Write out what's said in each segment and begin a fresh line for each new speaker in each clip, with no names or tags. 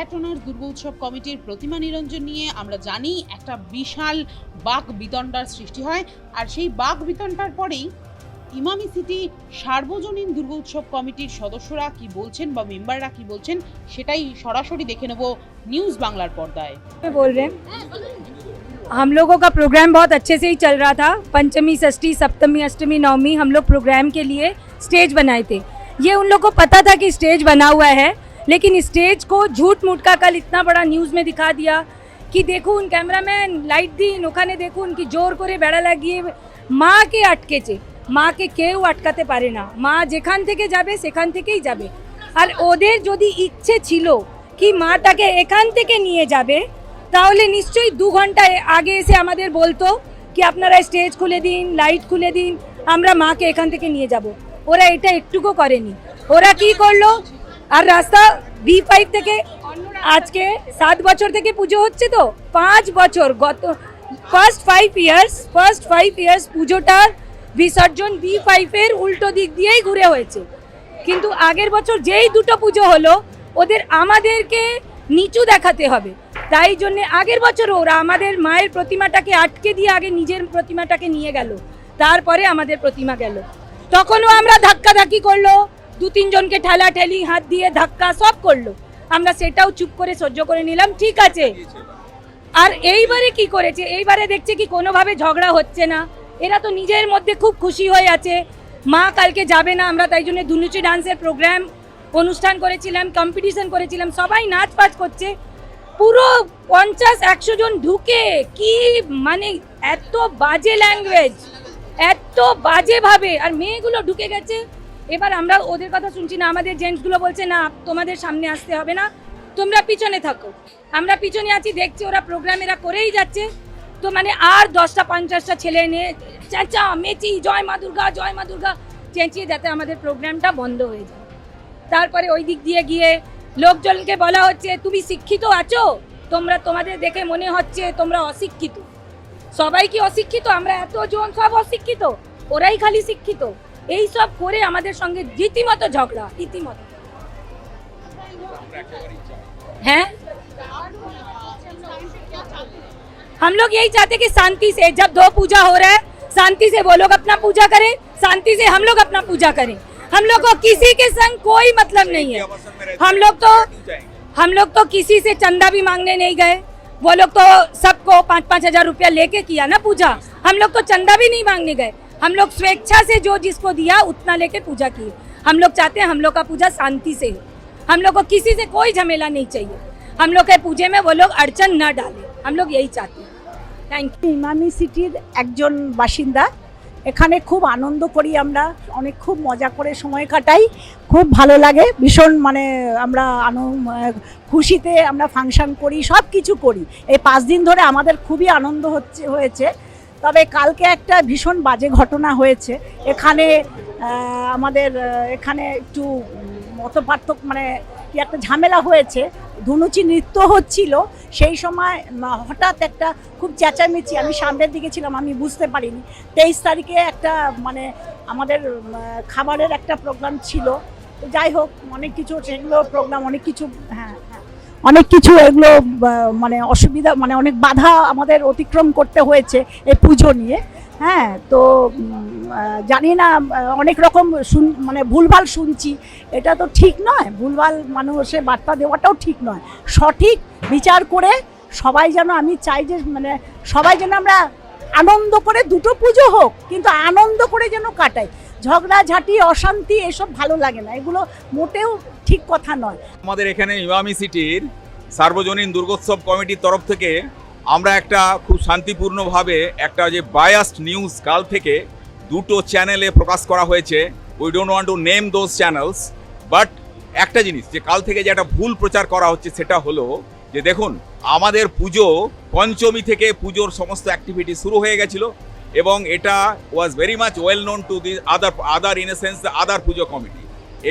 ছায়াটনার দুর্গোৎসব কমিটির প্রতিমা নিরঞ্জন নিয়ে আমরা জানি একটা বিশাল বাক বিতণ্ডার সৃষ্টি হয় আর সেই বাক বিতণ্ডার পরেই ইমামি সিটি সার্বজনীন দুর্গোৎসব কমিটির সদস্যরা কি বলছেন বা মেম্বাররা কি বলছেন সেটাই সরাসরি দেখে নেব নিউজ বাংলার পর্দায়
में बोल रहे हैं हम लोगों का प्रोग्राम बहुत अच्छे से ही चल रहा था पंचमी षष्ठी सप्तमी अष्टमी नवमी हम लोग प्रोग्राम के लिए स्टेज बनाए थे ये उन लोग को पता था कि स्टेज बना हुआ है लेकिन स्टेज को झूठ मूठ का कल इतना बड़ा न्यूज़ में दिखा दिया कि দেখুন ক্যামেরাম্যান লাইট দিন ওখানে দেখুন কি জোর করে বেড়া লাগিয়ে মাকে আটকেছে মাকে কেউ আটকাতে পারে না মা যেখান থেকে যাবে সেখান থেকেই যাবে আর ওদের যদি ইচ্ছে ছিল কি মাটাকে এখান থেকে নিয়ে যাবে তাহলে নিশ্চয়ই দু ঘন্টা আগে এসে আমাদের বলতো কি আপনারা স্টেজ খুলে দিন লাইট খুলে দিন আমরা মাকে এখান থেকে নিয়ে যাব ওরা এটা একটুকু করেনি ওরা কি করলো আর রাস্তা বি ফাইভ থেকে আজকে সাত বছর থেকে পুজো হচ্ছে তো? পাঁচ বছর গত first five years first five years পুজোটার বিসর্জন বি ফাইভের উল্টো দিক দিয়েই ঘুরে হয়েছে। কিন্তু আগের বছর যেই দুটো পুজো হলো, ওদের আমাদেরকে নিচু দেখাতে হবে। তাই জন্য আগের বছর ওরা আমাদের মায়ের প্রতিমাটাকে আটকে দিয়ে আগে নিজের প্রতিমাটাকে নিয়ে গেল। তারপরে আমাদের প্রতিমা গেল। তখনও আমরা ধাক্কাধাক্কি করল। দু তিনজনকে ঠেলা ঠেলি হাত দিয়ে ধাক্কা, সব করল। আমরা সেটাও চুপ করে সহ্য করে নিলাম, ঠিক আছে। আর এইবারে কি করেছে? এইবারে দেখছে কি কোনোভাবে ঝগড়া হচ্ছে না। এরা তো নিজের মধ্যে খুব খুশি হয়ে আছে। মা কালকে যাবে না, আমরা তাই জন্য ধুনুচি ডান্সের প্রোগ্রাম অনুষ্ঠান করেছিলাম কম্পিটিশন করেছিলাম, সবাই নাচ পাচ করছে। পুরো পঞ্চাশ, একশো জন ঢুকে, কি মানে এত বাজে ল্যাঙ্গুয়েজ এত বাজেভাবে। আর মেয়েগুলো ঢুকে গেছে এবার আমরা ওদের কথা শুনছি না, আমাদের জেন্টসগুলো বলছে, না, তোমাদের সামনে আসতে হবে না, তোমরা পিছনে থাকো। আমরা পিছনে আছি, দেখছি ওরা প্রোগ্রাম এরা করেই যাচ্ছে। তো মানে আর দশটা, পঞ্চাশটা ছেলে এনে চেঁচা, মেচি, জয় মা দুর্গা, জয় মা দুর্গা, চেঁচিয়ে যাতে আমাদের প্রোগ্রামটা বন্ধ হয়ে যায়। তারপরে ওই দিক দিয়ে গিয়ে লোকজনকে বলা হচ্ছে, তুমি শিক্ষিত আছো? তোমরা, তোমাদের দেখে মনে হচ্ছে তোমরা অশিক্ষিত। সবাই কি অশিক্ষিত? আমরা এতজন সব অশিক্ষিত, ওরাই খালি শিক্ষিত। এই সব করে আমাদের সঙ্গে রীতিমতো ঝগড়া রীতিমতো हैं हम लोग यही चाहते कि शांति से जब दो पूजा हो रहा है शांति से वो लोग अपना पूजा करें शांति से हम लोग अपना पूजा करें हम लोग को किसी के संग कोई मतलब नहीं है हम लोग तो हम लोग तो किसी से चंदा भी मांगने नहीं गए वो लोग तो सबको पाँच पाँच हजार रुपया लेके किया ना पूजा हम लोग तो चंदा भी नहीं मांगने गए हम लोग स्वेच्छा से जो जिसको दिया उतना लेके पूजा की हम लोग चाहते हैं हम लोग का पूजा शांति से हो हम लोग को किसी से कोई झमेला नहीं चाहिए हम लोग के पूजे में वो लोग अड़चन न डाले हम लोग यही चाहते हैं थैंक यू
ইমামি সিটির একজন বাসিন্দা এখানে খুব আনন্দ করি আমরা অনেক খুব মজা করে সময় কাটাই খুব ভালো লাগে ভীষণ মানে আমরা আনন্দ খুশিতে আমরা ফাংশন করি সব কিছু করি এই পাঁচ দিন ধরে আমাদের খুবই আনন্দ হচ্ছে হয়েছে তবে কালকে একটা ভীষণ বাজে ঘটনা হয়েছে। এখানে আমাদের এখানে একটু মত পার্থক্য মানে কি একটা ঝামেলা হয়েছে। ধুনুচি নৃত্য হচ্ছিল, সেই সময় হঠাৎ একটা খুব চেঁচামেচি, আমি সামনের দিকে ছিলাম, আমি বুঝতে পারিনি। তেইশ তারিখে একটা মানে আমাদের খাবারের একটা প্রোগ্রাম ছিল। যাই হোক, অনেক কিছু সেগুলো প্রোগ্রাম অনেক কিছু হ্যাঁ। অনেক কিছু এগুলো মানে অসুবিধা মানে অনেক বাধা আমাদের অতিক্রম করতে হয়েছে এই পুজো নিয়ে। হ্যাঁ তো জানি না অনেক রকম শুন মানে ভুলভাল শুনছি। এটা তো ঠিক নয়, ভুলভাল মানুষে বার্তা দেওয়াটাও ঠিক নয়। সঠিক বিচার করে সবাই যেন আমি চাই যে মানে সবাই যেন আমরা আনন্দ করে দুটো পুজো হোক, কিন্তু আনন্দ করে যেন কাটাই। ঝগড়াঝাটি অশান্তি, এসব ভালো লাগে না। এগুলো মোটেও ঠিক কথা নয়।
আমাদের এখানে ইমামি সিটির সার্বজনীন দুর্গোৎসব কমিটির তরফ থেকে আমরা একটা খুব শান্তিপূর্ণভাবে একটা যে বায়াস্ট নিউজ কাল থেকে দুটো চ্যানেলে প্রকাশ করা হয়েছে। We don't want to name those channels but একটা জিনিস যে কাল থেকে যে একটা ভুল প্রচার করা হচ্ছে সেটা হলো যে দেখুন, আমাদের পুজো পঞ্চমী থেকে পুজোর সমস্ত অ্যাক্টিভিটি শুরু হয়ে গেছিল এবং এটা was very much well known to the other other in a sense the other puja committee.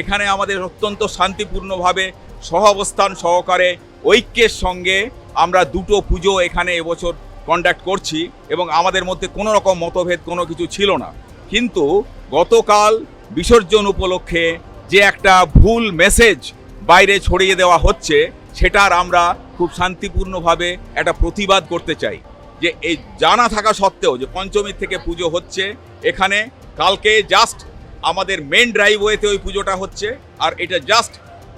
এখানে আমাদের অত্যন্ত শান্তিপূর্ণভাবে সহাবস্থান সহকারে ঐক্যের সঙ্গে আমরা দুটো পুজো এখানে এবছর কন্ডাক্ট করছি এবং আমাদের মধ্যে কোনো রকম মতভেদ কোনো কিছু ছিল না। কিন্তু গতকাল বিসর্জন উপলক্ষে যে একটা ভুল মেসেজ বাইরে ছড়িয়ে দেওয়া হচ্ছে, সেটার আমরা খুব শান্তিপূর্ণভাবে একটা প্রতিবাদ করতে চাই। যে এই জানা থাকা সত্ত্বেও যে পঞ্চমীর থেকে পুজো হচ্ছে, এখানে কালকে জাস্ট আমাদের মেন ড্রাইভওয়েতে ওই পুজোটা হচ্ছে, আর এটা জাস্ট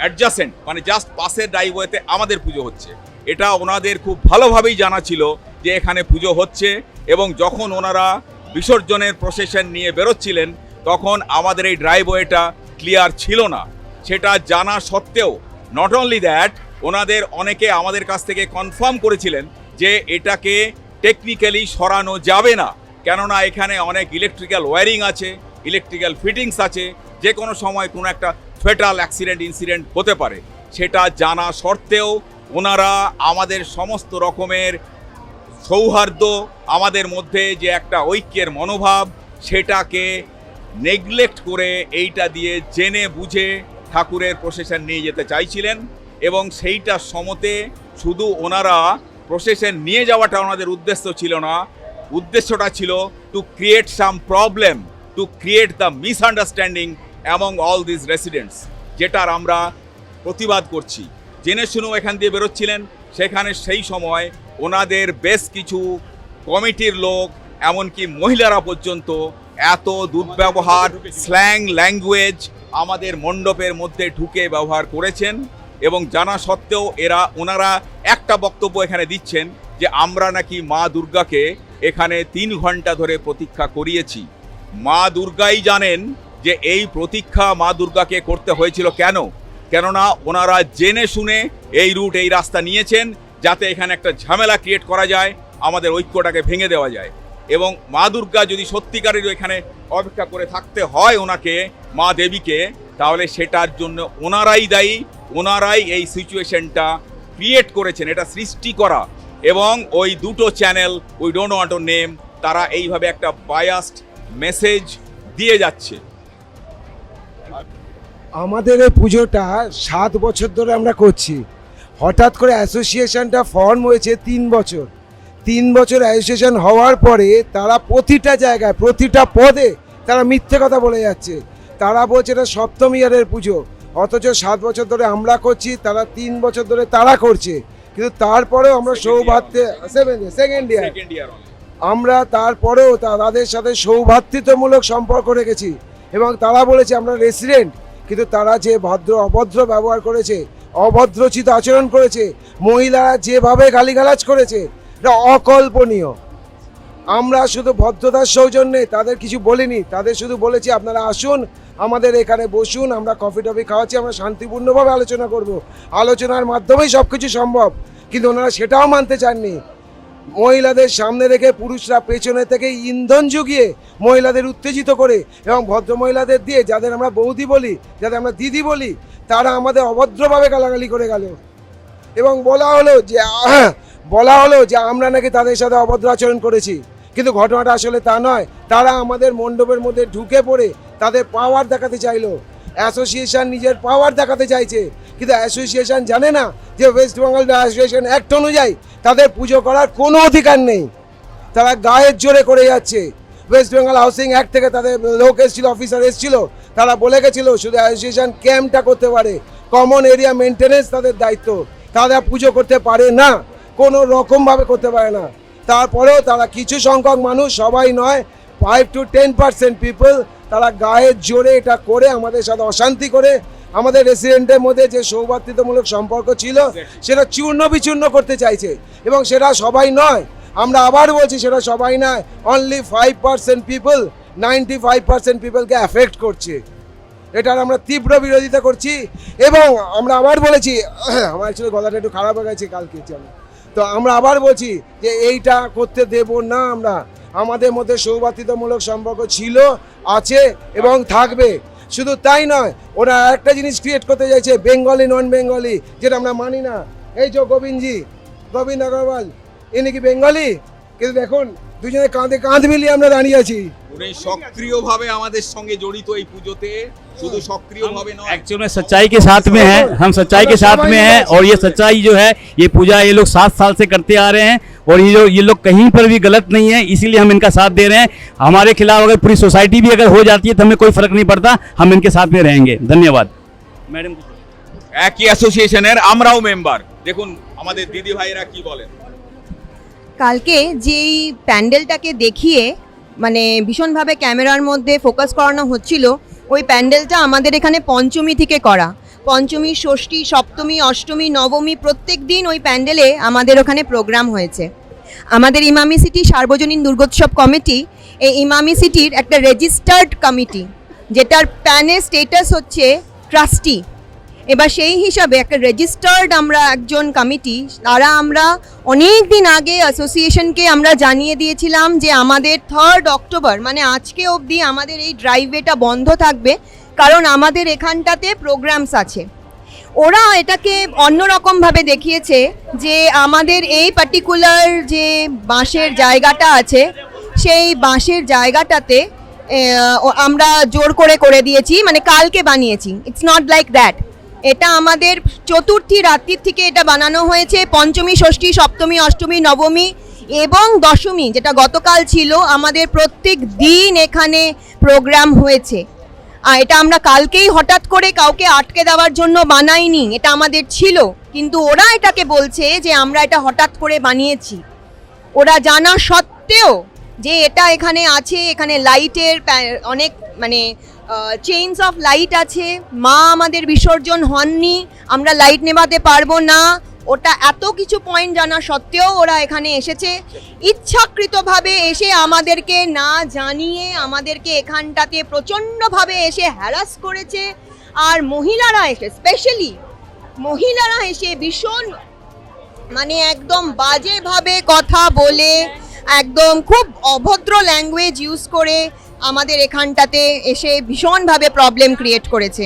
অ্যাডজাসেন্ট মানে জাস্ট পাশের ড্রাইভওয়েতে আমাদের পুজো হচ্ছে। এটা ওনাদের খুব ভালোভাবেই জানা ছিল যে এখানে পুজো হচ্ছে এবং যখন ওনারা বিসর্জনের প্রসেশন নিয়ে বেরোচ্ছিলেন, তখন আমাদের এই ড্রাইভওয়েটা ক্লিয়ার ছিল না। সেটা জানা সত্ত্বেও নট অনলি দ্যাট ওনাদের অনেকে আমাদের কাছ থেকে কনফার্ম করেছিলেন যে এটাকে টেকনিক্যালি সরানো যাবে না। কেননা এখানে অনেক ইলেকট্রিক্যাল ওয়্যারিং আছে ইলেকট্রিক্যাল ফিটিংস আছে যে কোনো সময় কোনো একটা ফেটাল অ্যাক্সিডেন্ট, ইনসিডেন্ট হতে পারে। সেটা জানা সত্ত্বেও ওনারা আমাদের সমস্ত রকমের সৌহার্দ্য, আমাদের মধ্যে যে একটা ঐক্যের মনোভাব, সেটাকে নেগলেক্ট করে এইটা দিয়ে জেনে বুঝে ঠাকুরের প্রসেশন নিয়ে যেতে চাইছিলেন এবং সেইটার সমতে শুধু ওনারা প্রসেশন নিয়ে যাওয়াটা ওনাদের উদ্দেশ্য ছিল না। উদ্দেশ্যটা ছিল to create some problem to create the misunderstanding among all this residents যেটার আমরা প্রতিবাদ করছি। জেনে শুনেও এখান দিয়ে বেরোচ্ছিলেন, সেখানে সেই সময় ওনাদের বেশ কিছু কমিটির লোক, এমনকি মহিলারা পর্যন্ত এত দুর্ব্যবহার স্ল্যাং ল্যাঙ্গুয়েজ আমাদের মণ্ডপের মধ্যে ঢুকে ব্যবহার করেছেন এবং জানা সত্ত্বেও এরা, ওনারা একটা বক্তব্য এখানে দিচ্ছেন যে, আমরা নাকি মা দুর্গাকে এখানে তিন ঘণ্টা ধরে প্রতীক্ষা করিয়েছি। মা দুর্গাই জানেন যে এই প্রতীক্ষা মা দুর্গাকে করতে হয়েছিল কেন? কেননা ওনারা জেনে শুনে এই রুট, এই রাস্তা নিয়েছেন যাতে এখানে একটা ঝামেলা ক্রিয়েট করা যায়, আমাদের ঐক্যটাকে ভেঙে দেওয়া যায়। এবং মা দুর্গা যদি সত্যিকারের এখানে অপেক্ষা করে থাকতে হয় ওনাকে, মা দেবীকে, তাহলে সেটার জন্য ওনারাই দায়ী, ওনারাই এই সিচুয়েশনটা ক্রিয়েট করেছেন, এটা সৃষ্টি করা। এবং ওই দুটো channel we don't want to name তারা এইভাবে একটা বায়াস্ট মেসেজ দিয়ে যাচ্ছে।
আমাদের এই পুজোটা সাত বছর ধরে আমরা করছি। হঠাৎ করে অ্যাসোসিয়েশনটা ফর্ম হয়েছে তিন বছর। তিন বছর অ্যাসোসিয়েশন হওয়ার পরে তারা প্রতিটা জায়গায় প্রতিটা পদে তারা মিথ্যে কথা বলে যাচ্ছে। তারা বলছে এটা সপ্তম ইয়ারের পুজো অথচ সাত বছর ধরে আমরা করছি তারা তিন বছর ধরে তারা করছে। কিন্তু তারপরেও আমরা. সৌভাগ্যে সেভেন সেকেন্ড ইয়ার আমরা তারপরেও তাদের সাথে সৌভাতৃত্বমূলক সম্পর্ক রেখেছি। এবং তারা বলেছে আমরা রেসিডেন্ট কিন্তু তারা যে ভদ্র অভদ্র ব্যবহার করেছে, অভদ্রচিত আচরণ করেছে, মহিলারা যেভাবে গালিগালাজ করেছে, এটা অকল্পনীয়। আমরা শুধু ভদ্রতার সৌজন্যে তাদের কিছু বলিনি, তাদের শুধু বলেছি আপনারা আসুন, আমাদের এখানে বসুন, আমরা কফি টফি খাওয়াচ্ছি, আমরা শান্তিপূর্ণভাবে আলোচনা করব। আলোচনার মাধ্যমেই সব কিছু সম্ভব, কিন্তু ওনারা সেটাও মানতে চাননি। মহিলাদের সামনে রেখে পুরুষরা পেছনে থেকে ইন্ধন জুগিয়ে মহিলাদের উত্তেজিত করে এবং ভদ্র মহিলাদের দিয়ে, যাদের আমরা বৌদি বলি, যাদের আমরা দিদি বলি, তারা আমাদের অভদ্রভাবে গালাগালি করে গেল। এবং বলা হলো যে বলা হলো যে, আমরা নাকি তাদের সাথে অভদ্র আচরণ করেছি। কিন্তু ঘটনাটা আসলে তা নয়। তারা আমাদের মণ্ডপের মধ্যে ঢুকে পড়ে তাদের পাওয়ার দেখাতে চাইলো। অ্যাসোসিয়েশন নিজের পাওয়ার দেখাতে চাইছে। কিন্তু অ্যাসোসিয়েশন জানে না যে ওয়েস্ট বেঙ্গল অ্যাসোসিয়েশন অ্যাক্ট অনুযায়ী তাদের পুজো করার কোনো অধিকার নেই। তারা গায়ের জোরে করে যাচ্ছে। ওয়েস্ট বেঙ্গল হাউসিং অ্যাক্ট থেকে তাদের লোক এসেছিল অফিসার এসেছিল, তারা বলে গেছিল শুধু অ্যাসোসিয়েশন ক্যাম্পটা করতে পারে। কমন এরিয়া মেনটেনেন্স তাদের দায়িত্ব। তারা পুজো করতে পারে না, কোনো রকমভাবে করতে পারে না। তারপরেও তারা কিছু সংখ্যক মানুষ, সবাই নয় five to ten percent people তারা গায়ের জোরে এটা করে আমাদের সাথে অশান্তি করে আমাদের রেসিডেন্টের মধ্যে যে সৌভাতৃত্বমূলক সম্পর্ক ছিল, সেটা চূর্ণ বিচূর্ণ করতে চাইছে। এবং সেটা সবাই নয়, আমরা আবার বলছি সেটা সবাই নয় only five percent people ninety five percent পিপলকে affect করছে। এটার আমরা তীব্র বিরোধিতা করছি এবং আমরা আবার বলেছি, আমার অ্যাকচুয়ালি গলাটা একটু খারাপ হয়ে গেছে কালকে জন্য তো আমরা আবার বলছি যে এইটা করতে দেব না আমরা। আমাদের মধ্যে সৌভাতৃত্বমূলক সম্পর্ক ছিল, আছে এবং থাকবে। শুধু তাই নয়, ওরা একটা জিনিস ক্রিয়েট করতে চাইছে বেঙ্গলি নন বেঙ্গলি যেটা আমরা মানি না। এই যে গোবিন্দজি, গোবিন্দ আগরওয়াল ইনি কি বেঙ্গলি কিন্তু দেখুন, দুজনে কাঁধে কাঁধ মিলিয়ে আমরা দাঁড়িয়ে আছি।
উনি সক্রিয়ভাবে আমাদের সঙ্গে জড়িত এই পুজোতে। শুধু সক্রিয়ভাবে নয়
एक्चुअल में सच्चाई के साथ में है हम सच्चाई के साथ में हैं और ये सच्चाई जो है ये पूजा ये लोग सात साल से करते आ रहे हैं और ये जो ये लोग कहीं पर भी गलत नहीं है इसीलिए हम इनका साथ दे रहे हैं हमारे खिलाफ अगर पूरी सोसाइटी भी अगर हो जाती है तो हमें कोई फर्क नहीं पड़ता हम इनके साथ में रहेंगे धन्यवाद मैडम
একই অ্যাসোসিয়েশনের আমরাও মেম্বার দেখুন আমাদের দিদি ভাইরা কি বলেন
কালকে যেই প্যান্ডেলটাকে দেখিয়ে মানে ভীষণভাবে ক্যামেরার মধ্যে ফোকাস করানো হচ্ছিল ওই প্যান্ডেলটা আমাদের এখানে পঞ্চমী থেকে করা। পঞ্চমী, ষষ্ঠী, সপ্তমী, অষ্টমী, নবমী প্রত্যেক দিন ওই প্যান্ডেলে আমাদের ওখানে প্রোগ্রাম হয়েছে। আমাদের ইমামি সিটি সার্বজনীন দুর্গোৎসব কমিটি, এই ইমামি সিটির একটা রেজিস্টার্ড কমিটি, যেটার প্যানে স্টেটাস হচ্ছে ট্রাস্টি। এবার সেই হিসাবে একটা রেজিস্টার্ড আমরা একজন কমিটি তারা আমরা অনেক দিন আগে অ্যাসোসিয়েশনকে আমরা জানিয়ে দিয়েছিলাম যে আমাদের থার্ড অক্টোবর মানে আজকে অবধি আমাদের এই ড্রাইভওয়েটা বন্ধ থাকবে, কারণ আমাদের এখানটাতে প্রোগ্রামস আছে। ওরা এটাকে অন্যরকমভাবে দেখিয়েছে যে আমাদের এই পার্টিকুলার যে বাঁশের জায়গাটা আছে, সেই বাঁশের জায়গাটাতে আমরা জোর করে করে দিয়েছি মানে কালকে বানিয়েছি। ইটস নট লাইক দ্যাট এটা আমাদের চতুর্থী রাত্রির থেকে এটা বানানো হয়েছে। পঞ্চমী, ষষ্ঠী, সপ্তমী, অষ্টমী, নবমী এবং দশমী, যেটা গতকাল ছিল, আমাদের প্রত্যেক দিন এখানে প্রোগ্রাম হয়েছে। আর এটা আমরা কালকেই হঠাৎ করে কাউকে আটকে দেওয়ার জন্য বানাইনি, এটা আমাদের ছিল। কিন্তু ওরা এটাকে বলছে যে আমরা এটা হঠাৎ করে বানিয়েছি। ওরা জানা সত্ত্বেও যে এটা এখানে আছে, এখানে লাইটের অনেক মানে চেইনস অফ লাইট আছে। মা আমাদের বিসর্জন হননি, আমরা লাইট নেভাতে পারব না। ওটা এত কিছু পয়েন্ট জানা সত্ত্বেও ওরা এখানে এসেছে। ইচ্ছাকৃতভাবে এসে আমাদেরকে না জানিয়ে, আমাদেরকে এখানটাতে প্রচণ্ডভাবে এসে হ্যারাস করেছে। আর মহিলারা এসে স্পেশালি মহিলারা এসে ভীষণ মানে একদম বাজেভাবে কথা বলে, একদম খুব অভদ্র ল্যাঙ্গুয়েজ ইউজ করে আমাদের এখানটাতে এসে ভীষণভাবে প্রবলেম ক্রিয়েট করেছে।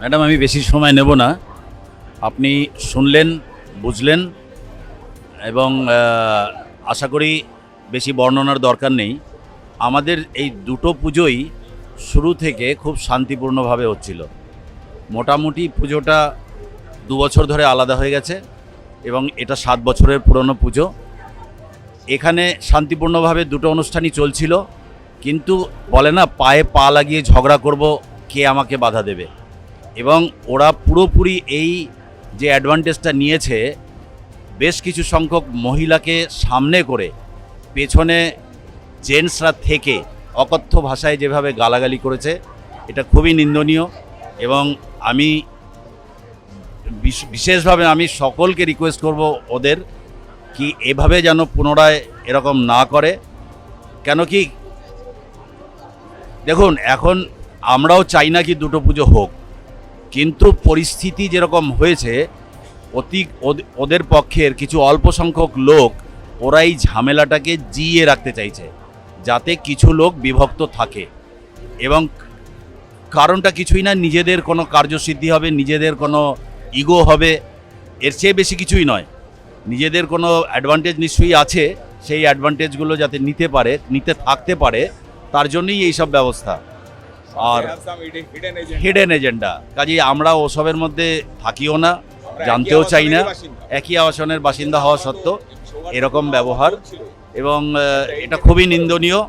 ম্যাডাম, আমি বেশি সময় নেব না। আপনি শুনলেন, বুঝলেন, এবং আশা করি বেশি বর্ণনার দরকার নেই। আমাদের এই দুটো পুজোই শুরু থেকে খুব শান্তিপূর্ণভাবে হচ্ছিল। মোটামুটি পুজোটা দু বছর ধরে আলাদা হয়ে গেছে, এবং এটা সাত বছরের পুরনো পুজো। এখানে শান্তিপূর্ণভাবে দুটো অনুষ্ঠানই চলছিল, কিন্তু বলে না, পায়ে পা লাগিয়ে ঝগড়া করব কে আমাকে বাধা দেবে। এবং ওরা পুরোপুরি এই যে অ্যাডভান্টেজটা নিয়েছে, বেশ কিছু সংখ্যক মহিলাকে সামনে করে, পেছনে জেন্টসরা থেকে অকথ্য ভাষায় যেভাবে গালাগালি করেছে, এটা খুবই নিন্দনীয় এবং আমি বিশ- বিশেষভাবে আমি সকলকে রিকোয়েস্ট করব ওদের কি এভাবে যেন পুনরায় এরকম না করে? কেন কি দেখুন, এখন আমরাও চাই না কি দুটো পুজো হোক, কিন্তু পরিস্থিতি যেরকম হয়েছে, অতি ওদ- ওদের পক্ষের কিছু অল্প সংখ্যক লোক ওরা এই ঝামেলাটাকে জিয়ে রাখতে চাইছে, যাতে কিছু লোক বিভক্ত থাকে। এবং কারণটা কিছুই না, নিজেদের কোনো কার্যসিদ্ধি হবে, নিজেদের কোনো ইগো হবে, এর চেয়ে বেশি কিছুই নয়। নিজেদের কোনো অ্যাডভান্টেজ নিশ্চয়ই আছে সেই অ্যাডভান্টেজগুলো যাতে নিতে পারে নিতে থাকতে পারে তার জন্যই এইসব ব্যবস্থা। আর হিডেন এজেন্ডা কাজেই আমরা ওসবের মধ্যে থাকিও না জানতেও চাই না একই আবাসনের বাসিন্দা হওয়া সত্ত্বেও এরকম ব্যবহার। এবং এটা খুবই নিন্দনীয়।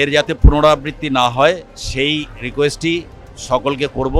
এর যাতে পুনরাবৃত্তি না হয় সেই রিকোয়েস্টই সকলকে করব।